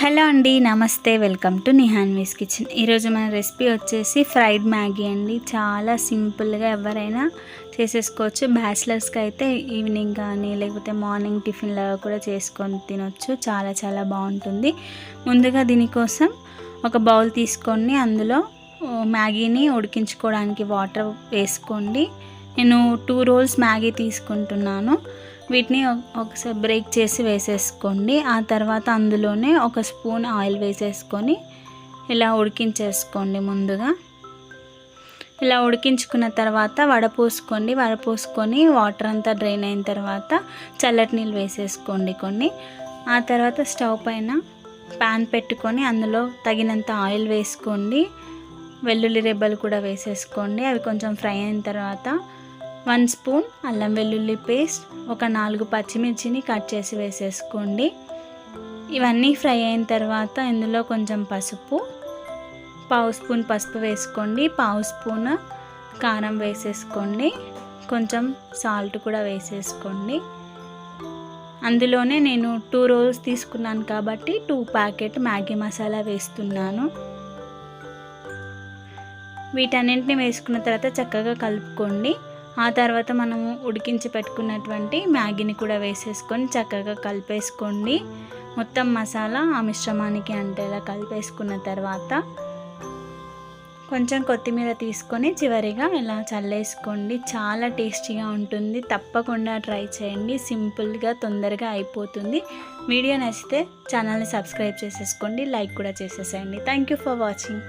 Hello అండి నమస్తే. Welcome to నిహాన్వీస్ కిచెన్. ఈరోజు మన రెసిపీ వచ్చేసి ఫ్రైడ్ మ్యాగీ అండి. చాలా సింపుల్గా ఎవరైనా చేసేసుకోవచ్చు. బ్యాచిలర్స్కి అయితే ఈవినింగ్ కానీ లేకపోతే మార్నింగ్ టిఫిన్ లాగా కూడా చేసుకొని తినొచ్చు. చాలా చాలా బాగుంటుంది. ముందుగా దీనికోసం ఒక బౌల్ తీసుకొని అందులో మ్యాగీని ఉడికించుకోవడానికి వాటర్ వేసుకోండి. నేను టూ రోల్స్ మ్యాగీ తీసుకుంటున్నాను. వీటిని ఒకసారి బ్రేక్ చేసి వేసేసుకోండి. ఆ తర్వాత అందులోనే ఒక స్పూన్ ఆయిల్ వేసేసుకొని ఇలా ఉడికించేసుకోండి ముందుగా. ఇలా ఉడికించుకున్న తర్వాత వడపోసుకోండి. వడపోసుకొని వాటర్ అంతా డ్రైన్ అయిన తర్వాత చల్లటి నీళ్ళు వేసేసుకోండి కొన్ని. ఆ తర్వాత స్టవ్ పైన ప్యాన్ పెట్టుకొని అందులో తగినంత ఆయిల్ వేసుకోండి. వెల్లుల్లి రెబ్బలు కూడా వేసేసుకోండి. అవి కొంచెం ఫ్రై అయిన తర్వాత వన్ స్పూన్ అల్లం వెల్లుల్లి పేస్ట్ ఒక నాలుగు పచ్చిమిర్చిని కట్ చేసి వేసేసుకోండి. ఇవన్నీ ఫ్రై అయిన తర్వాత ఇందులో కొంచెం పసుపు పావు స్పూన్ పసుపు వేసుకోండి. పావు స్పూన్ కారం వేసేసుకోండి. కొంచెం సాల్ట్ కూడా వేసేసుకోండి. అందులోనే నేను టూ రోల్స్ తీసుకున్నాను కాబట్టి టూ ప్యాకెట్ మ్యాగీ మసాలా వేస్తున్నాను. వీటన్నింటిని వేసుకున్న తర్వాత చక్కగా కలుపుకోండి. ఆ తర్వాత మనము ఉడికించి పెట్టుకున్నటువంటి మ్యాగీని కూడా వేసేసుకొని చక్కగా కలిపేసుకోండి. మొత్తం మసాలా ఆ మిశ్రమానికి అంటేలా కలిపేసుకున్న తర్వాత కొంచెం కొత్తిమీర తీసుకొని చివరిగా ఇలా చల్లేసుకోండి. చాలా టేస్టీగా ఉంటుంది. తప్పకుండా ట్రై చేయండి. సింపుల్గా తొందరగా అయిపోతుంది. వీడియో నచ్చితే ఛానల్ని సబ్స్క్రైబ్ చేసేసుకోండి. లైక్ కూడా చేసేసేయండి. Thank you for watching